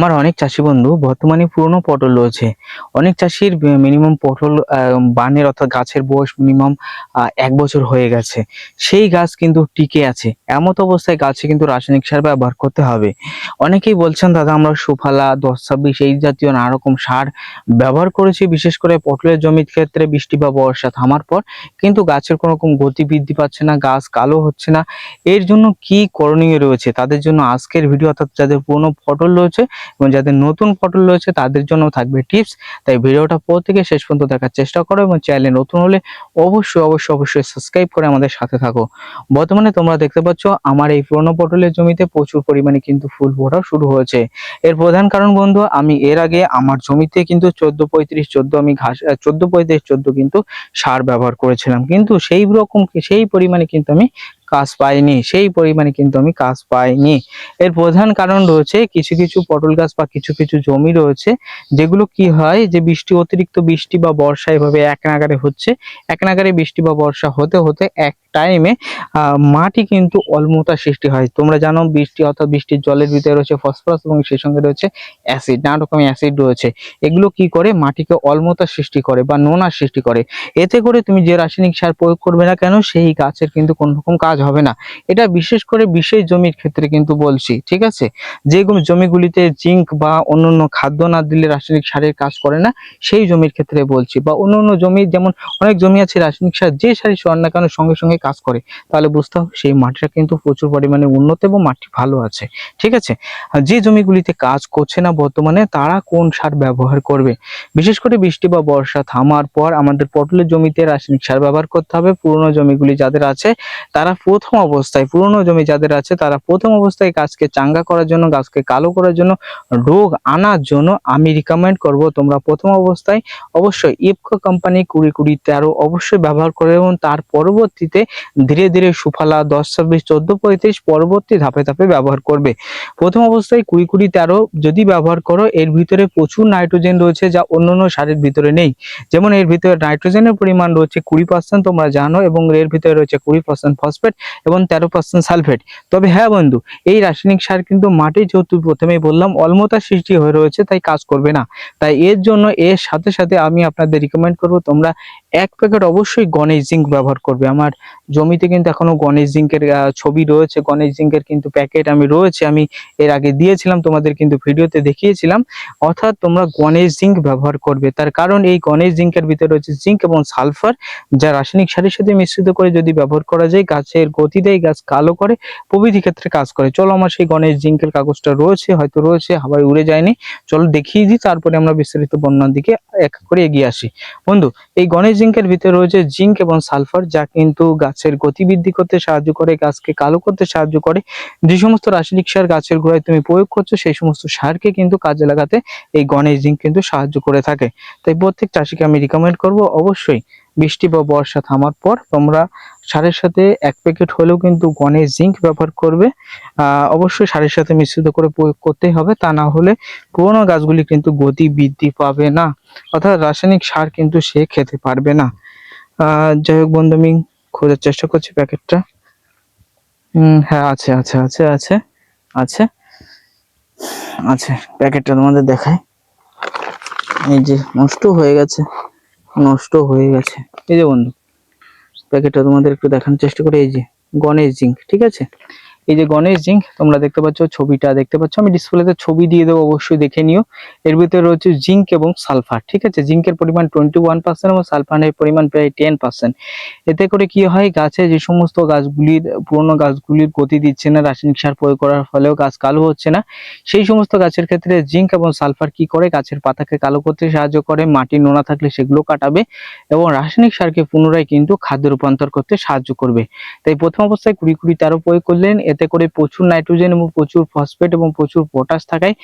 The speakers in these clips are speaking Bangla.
আমার অনেক চাষি বন্ধু বর্তমানে পুরনো পটল রয়েছে। অনেক চাষির মিনিমাম পটল বানের অর্থাৎ গাছের বয়স মিনিমাম এক বছর হয়ে গেছে। সেই গাছ কিন্তু টিকে আছে। এমত অবস্থায় গাছে কিন্তু রাসায়নিক সার ব্যবহার করতে হবে। অনেকেই বলছেন, দাদা, আমরা সুফালা দশ ছাব্বিশ এই জাতীয় নানা রকম সার ব্যবহার করেছি। বিশেষ করে পটলের জমির ক্ষেত্রে বৃষ্টি বা বর্ষা থামার পর কিন্তু গাছের কোনো রকম গতি বৃদ্ধি পাচ্ছে না, গাছ কালো হচ্ছে না। এর জন্য কি করণীয় রয়েছে? তাদের জন্য আজকের ভিডিও অর্থাৎ যাদের পুরনো পটল রয়েছে এবং যাদের নতুন পটল রয়েছে তাদের জন্য থাকবে টিপস। তাই ভিডিওটা প্রত্যেকে শেষ পর্যন্ত দেখার চেষ্টা করো এবং চ্যানেলে নতুন হলে অবশ্যই অবশ্যই অবশ্যই সাবস্ক্রাইব করে আমাদের সাথে থাকো। বর্তমানে তোমরা দেখতে পাচ্ছ, আমার এই পুরনো পটলের জমিতে প্রচুর পরিমাণে কিন্তু ফুল ফোটা শুরু হয়েছে। এর প্রধান কারণ বন্ধু, আমি এর আগে আমার জমিতে কিন্তু চোদ্দ পঁয়ত্রিশ, চোদ্দ আমি ঘাস চোদ্দ পঁয়ত্রিশ, চোদ্দ কিন্তু সার ব্যবহার করেছিলাম। কিন্তু সেই রকম, সেই পরিমাণে কিন্তু আমি কাজ পাইনি, সেই পরিমাণে কিন্তু আমি কাজ পাইনি। এর প্রধান কারণ রয়েছে কিছু কিছু পটল গাছ বা কিছু কিছু জমি রয়েছে, যেগুলো কি হয় যে বৃষ্টি, অতিরিক্ত বৃষ্টি বা বর্ষা এভাবে এক নাগারে হচ্ছে। এক নাগারে বৃষ্টি বা বর্ষা হতে হতে এক টাইমে মাটি কিন্তু অলমোতা সৃষ্টি হয়। তোমরা জানো বৃষ্টি অর্থাৎ বৃষ্টির জলের ভিতরে রয়েছে ফসফরাস এবং সেই সঙ্গে রয়েছে অ্যাসিড নানা রকমের অ্যাসিড রয়েছে। এগুলো কি করে? মাটিকে অলমোতা সৃষ্টি করে বা নোনা সৃষ্টি করে। এতে করে তুমি যে রাসায়নিক সার প্রয়োগ করবে না কেন, সেই গাছের কিন্তু কোনো রকম কাজ হবে না। এটা বিশেষ করে বিশেষ জমির ক্ষেত্রে কিন্তু বলছি, ঠিক আছে? যেগুলো জমিগুলিতে জিঙ্ক বা অন্যান্য খাদ্য না দিলে রাসায়নিক সারের কাজ করে না, সেই জমির ক্ষেত্রে বলছি। বা অন্য অন্য জমি, যেমন অনেক জমি আছে রাসায়নিক সার, যে সারই সর না কেন সঙ্গে সঙ্গে কাজ করে, তাহলে বুঝতে হবে সেই মাটিটা কিন্তু প্রচুর পরিমাণে উন্নত এবং মাটি ভালো আছে, ঠিক আছে? যে জমিগুলিতে কাজ করছে না বর্তমানে, তারা কোন সার ব্যবহার করবে? বিশেষ করে বৃষ্টি বা বর্ষা থামার পর আমাদের পটলের জমিতে রাসায়নিক সার ব্যবহার করতে হবে। পুরনো জমিগুলি যাদের আছে, তারা প্রথম অবস্থায়, পুরনো জমি যাদের আছে তারা প্রথম অবস্থায় গাছকে চাঙ্গা করার জন্য, গাছকে কালো করার জন্য, রোগ আনার জন্য আমি রিকমেন্ড করব। তোমরা প্রথম অবস্থায় অবশ্যই ইফকো কোম্পানি কুড়ি কুড়ি তেরো অবশ্যই ব্যবহার করবে এবং তার পরবর্তীতে ধীরে ধীরে সুফালা দশ ছাব্বিশ চোদ্দ পঁয়ত্রিশ পরবর্তী ধাপে ধাপে ব্যবহার করবে। প্রথম অবস্থায় কুড়ি কুড়ি তেরো যদি ব্যবহার করো, এর ভিতরে প্রচুর নাইট্রোজেন রয়েছে যা অন্যান্য সারের ভিতরে নেই। যেমন এর ভিতরে নাইট্রোজেনের পরিমাণ রয়েছে কুড়ি পার্সেন্ট তোমরা জানো এবং এর ভিতরে রয়েছে কুড়ি পার্সেন্ট ফসফেট এবং তেরো পার্সেন্ট সালফেট তবে হ্যাঁ বন্ধু, এই রাসায়নিক সার কিন্তু মাটি যেহেতু প্রথমেই বললাম অলমতা সৃষ্টি হয়ে রয়েছে, তাই কাজ করবে না। তাই এর জন্য এর সাথে সাথে আমি আপনাদের রিকমেন্ড করব, তোমরা এক প্যাকেট অবশ্যই গণেশ জিঙ্ক ব্যবহার করবে। আমার জমিতে কিন্তু এখনও গণেশ জিঙ্কের ছবি রয়েছে। গণেশ জিঙ্কের কিন্তু প্যাকেট আমি রয়েছে, আমি এর আগে দিয়েছিলাম, তোমাদের কিন্তু ভিডিওতে দেখিয়েছিলাম। অর্থাৎ তোমরা গণেশ জিঙ্ক ব্যবহার করবে। তার কারণ এই গণেশ জিঙ্কের ভিতরে রয়েছে জিঙ্ক এবং সালফার যা রাসায়নিক সারের সাথে মিশ্রিত করে যদি ব্যবহার করা যায়, গাছের গতি দেয় গাছ কালো করে, প্রভৃতি ক্ষেত্রে কাজ করে। চলো আমার সেই গণেশ জিঙ্কের কাগজটা রয়েছে, হয়তো রয়েছে, হাওয়ায় উড়ে যায়নি। চলো দেখিয়ে দিই, তারপরে আমরা বিস্তারিত বর্ণনার দিকে এক করে এগিয়ে আসি। বন্ধু, এই গণেশ জিঙ্কের ভিতরে রয়েছে জিঙ্ক এবং সালফার, যা কিন্তু গাছের গতি বৃদ্ধি করতে সাহায্য করে, গাছকে কালো করতে সাহায্য করে। যে সমস্ত রাসায়নিক সার গাছের গোড়ায় তুমি প্রয়োগ করছ, সেই সমস্ত সারকে কিন্তু কাজে লাগাতে এই গণেশ জিঙ্ক কিন্তু সাহায্য করে থাকে। তাই প্রত্যেক চাষিকে আমি রিকমেন্ড করব, অবশ্যই বৃষ্টি বা বর্ষা থামার পর তোমরা সারের সাথে এক প্যাকেট হলেও কিন্তু গণেশ জিঙ্ক ব্যবহার করবে। অবশ্যই সারের সাথে মিশ্রিত করে প্রয়োগ করতেই হবে, তা না হলে পুরোনো গাছগুলি কিন্তু গতি বৃদ্ধি পাবে না, অর্থাৎ রাসায়নিক সার কিন্তু সে খেতে পারবে না। যাই হোক বন্ধু, আমি খোঁজার চেষ্টা করছি প্যাকেটটা। হ্যাঁ আছে আছে আছে আছে আছে আছে, প্যাকেটটা তোমাদের দেখায় এই যে নষ্ট হয়ে গেছে। নষ্ট হয়ে গেছে। এই যে বন্ধু, প্যাকেটটা তোমাদের একটু দেখানোর চেষ্টা করি। এই যে গণেশ জিঙ্ক, ঠিক আছে? এই যে গণেশ জিঙ্ক, তোমরা দেখতে পাচ্ছ ছবিটা, দেখতে পাচ্ছ? আমি ডিসপ্লেতে ছবি দিয়ে দেবো, অবশ্যই দেখে নিও। এর ভিতরে রয়েছে জিঙ্ক এবং সালফার, ঠিক আছে? জিঙ্কের পরিমাণ টোয়েন্টি ওয়ান পার্সেন্ট এবং সালফারের পরিমাণ প্রায় টেন পার্সেন্ট এতে করে কি হয়, গাছে যে সমস্ত গাছগুলির, পুরোনো গাছগুলির গতি দিচ্ছে না, রাসায়নিক সার প্রয়োগ করার ফলেও গাছ কালো হচ্ছে না। সেই সমস্ত গাছের ক্ষেত্রে জিঙ্ক এবং সালফার কি করে? গাছের পাতাকে কালো করতে সাহায্য করে, মাটি নোনা থাকলে সেগুলো কাটাবে এবং রাসায়নিক সারকে পুনরায় কিন্তু খাদ্য রূপান্তর করতে সাহায্য করবে। তাই প্রথম অবস্থায় কুড়ি কুড়ি তেরো প্রয়োগ করলেন, এতে করে প্রচুর নাইট্রোজেন এবং প্রচুর ফসফেট এবং প্রচুর পটাশ থাকায়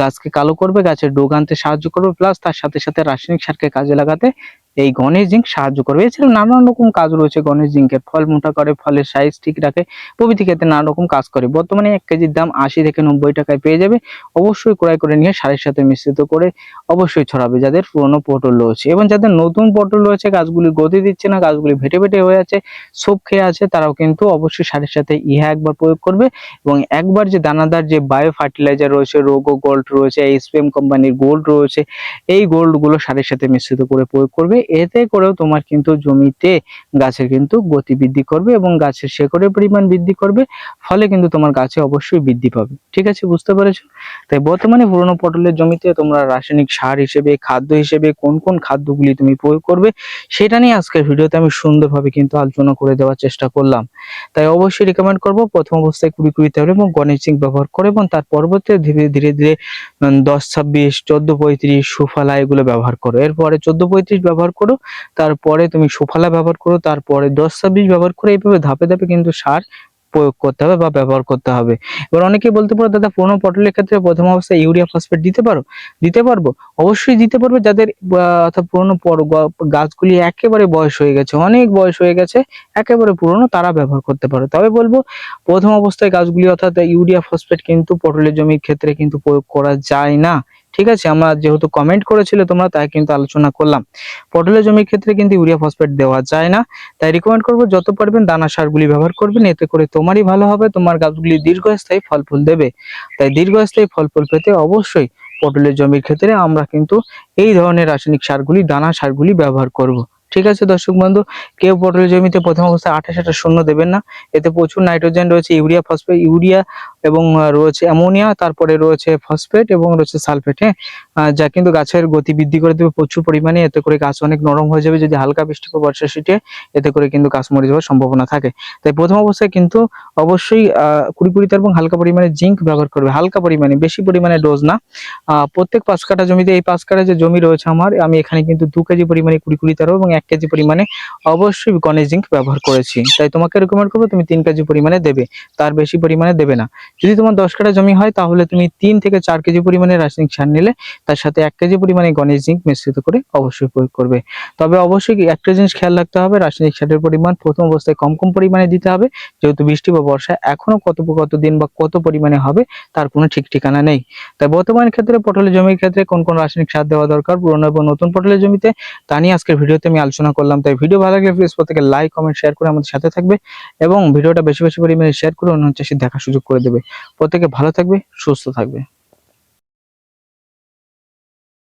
গাছকে কালো করবে, গাছের ডোগ আনতে সাহায্য করবে প্লাস তার সাথে সাথে রাসায়নিক সারকে কাজে লাগাতে এই গণেশ জিঙ্ক সাহায্য করবে। এছাড়া নানান রকম কাজ রয়েছে গণেশ জিঙ্কের ফল মোটা করে, ফলের সাইজ ঠিক রাখে, প্রভৃতি ক্ষেত্রে নানা রকম কাজ করে। বর্তমানে এক কেজির দাম আশি থেকে নব্বই টাকায় পেয়ে যাবে। অবশ্যই ক্রয় করে নিয়ে সারের সাথে মিশ্রিত করে অবশ্যই ছড়াবে যাদের পুরনো পটল রয়েছে। এবং যাদের নতুন পটল রয়েছে, গাছগুলি গতি দিচ্ছে না, গাছগুলি ভেটে ভেটে হয়ে আছে সব খেয়ে আছে, তারাও কিন্তু অবশ্যই সারের সাথে ইহা একবার প্রয়োগ করবে। এবং একবার যে দানাদার যে বায়ো ফার্টিলাইজার রয়েছে, রোগো গোল্ড রয়েছে এসপিএম কোম্পানির গোল্ড রয়েছে, এই গোল্ডগুলো সারের সাথে মিশ্রিত করে প্রয়োগ করবে। এতে করেও তোমার কিন্তু জমিতে গাছের কিন্তু গতি বৃদ্ধি করবে এবং গাছের শেকড়ের পরিমাণ বৃদ্ধি করবে, ফলে কিন্তু তোমার গাছে অবশ্যই বৃদ্ধি পাবে। ঠিক আছে? বুঝতে পেরেছ? তাই বর্তমানে পুরনো পটলের জমিতে তোমরা রাসায়নিক সার হিসেবে, খাদ্য হিসেবে কোন কোন খাদ্যগুলি তুমি প্রয়োগ করবে, সেটা নিয়ে আজকের ভিডিওতে আমি সুন্দরভাবে কিন্তু আলোচনা করে দেওয়ার চেষ্টা করলাম। তাই অবশ্যই রিকমেন্ড করব, প্রথম অবস্থায় কুড়ি কুড়ি তেল এবং গণেশ জিঙ্ক ব্যবহার করে এবং তার পরবর্তী ধীরে ধীরে ধীরে দশ, ছাব্বিশ, চোদ্দ, পঁয়ত্রিশ, সুফালা এগুলো ব্যবহার করো। এরপরে চোদ্দ, পঁয়ত্রিশ ব্যবহার করো, তারপরে তুমি সুফালা ব্যবহার করো, তারপরে দশ ছাব্বিশ ব্যবহার করে এইভাবে ধাপে ধাপে কিন্তু সার প্রয়োগ করতে হবে বা ব্যবহার করতে হবে। এবার অনেকেই বলতে পারো, দাদা, পুরোনো পটলের ক্ষেত্রে প্রথম অবস্থায় ইউরিয়া ফসফেট দিতে পারো? দিতে পারব। অবশ্যই দিতে পারবে যাদের অর্থাৎ পুরোনো পর- গাছগুলি একেবারে বয়স হয়ে গেছে, অনেক বয়স হয়ে গেছে, একেবারে পুরোনো তারা ব্যবহার করতে পারো। তবে বলব, প্রথম অবস্থায় গাছগুলি অর্থাৎ ইউরিয়া ফসফেট কিন্তু পটলের জমির ক্ষেত্রে কিন্তু প্রয়োগ করা যায় না। ঠিক আছে, আমরা যেহেতু কমেন্ট করেছিল তোমরা, তাই কিন্তু আলোচনা করলাম। পটলের জমির ক্ষেত্রে কিন্তু ইউরিয়া ফসফেট দেওয়া যায় না। তাই রিকমেন্ড করব, যত পারবেন দানা সারগুলি ব্যবহার করবেন, এতে করে তোমারই ভালো হবে, তোমার গাছগুলি দীর্ঘস্থায়ী ফল ফুল দেবে। তাই দীর্ঘস্থায়ী ফল ফুল পেতে অবশ্যই পটলের জমির ক্ষেত্রে আমরা কিন্তু এই ধরনের রাসায়নিক সারগুলি, দানা সারগুলি ব্যবহার করব। ঠিক আছে দর্শক বন্ধু, কেউ পটলের জমিতে প্রথম অবস্থায় আঠাশ আঠাশ শূন্য দেবেন না। এতে প্রচুর নাইট্রোজেন রয়েছে, ইউরিয়া, ফসফেট, ইউরিয়া এবং রয়েছে অ্যামোনিয়া, তারপরে রয়েছে ফসফেট এবং রয়েছে সালফেট হ্যাঁ? যা কিন্তু গাছের গতি বৃদ্ধি করে দেবে প্রচুর পরিমাণে, এতে করে গাছ অনেক নরম হয়ে যাবে, যদি হালকা বৃষ্টি বা বর্ষা সিটে এতে করে কিন্তু গাছ মরে যাওয়ার সম্ভাবনা থাকে। তাই প্রথম অবস্থায় কিন্তু অবশ্যই কুড়ি কুড়ি তার এবং হালকা পরিমাণে জিঙ্ক ব্যবহার করবে, হালকা পরিমাণে, বেশি পরিমাণে ডোজ না। প্রত্যেক পাঁচ কাঠা জমিতে, এই পাঁচ কাঠা যে জমি রয়েছে আমার, আমি এখানে কিন্তু দু কেজি পরিমাণে কুড়ি কুড়ি তার এবং এক কেজি পরিমাণে অবশ্যই গণেশ জিঙ্ক ব্যবহার করেছি। তাই তোমাকে রেকমেন্ড করব তুমি তিন কেজি পরিমাণে দেবে, তার বেশি পরিমাণে দেবে না। যদি তোমার দশ কাঠা জমি হয়, তাহলে তুমি তিন থেকে চার কেজি পরিমাণে রাসায়নিক সার নিলে, তার সাথে এক কেজি পরিমাণে গণেশ জিঙ্ক মিশ্রিত করে অবশ্যই প্রয়োগ করবে। তবে অবশ্যই একটা জিনিস খেয়াল রাখতে হবে, রাসায়নিক সারের পরিমাণ প্রথম অবস্থায় কম কম পরিমাণে দিতে হবে, যেহেতু বৃষ্টি বা বর্ষা এখনও কত কত দিন বা কত পরিমাণে হবে, তার কোনো ঠিক ঠিকানা নেই। তাই বর্তমান ক্ষেত্রে পটলের জমির ক্ষেত্রে কোন কোন রাসায়নিক সার দেওয়া দরকার, পুরনো এবং নতুন পটলের জমিতে, তা নিয়ে আজকের ভিডিওতে আমি আলোচনা করলাম, তাই ভিডিও ভালো লাগলে প্লিজ প্রত্যেকে লাইক কমেন্ট শেয়ার করে আমাদের সাথে থাকবে এবং ভিডিওটা বেশি বেশি পরিমাণে শেয়ার করে অন্য চাষি দেখার সুযোগ করে দেবে। প্রত্যেকে ভালো থাকবে, সুস্থ থাকবে।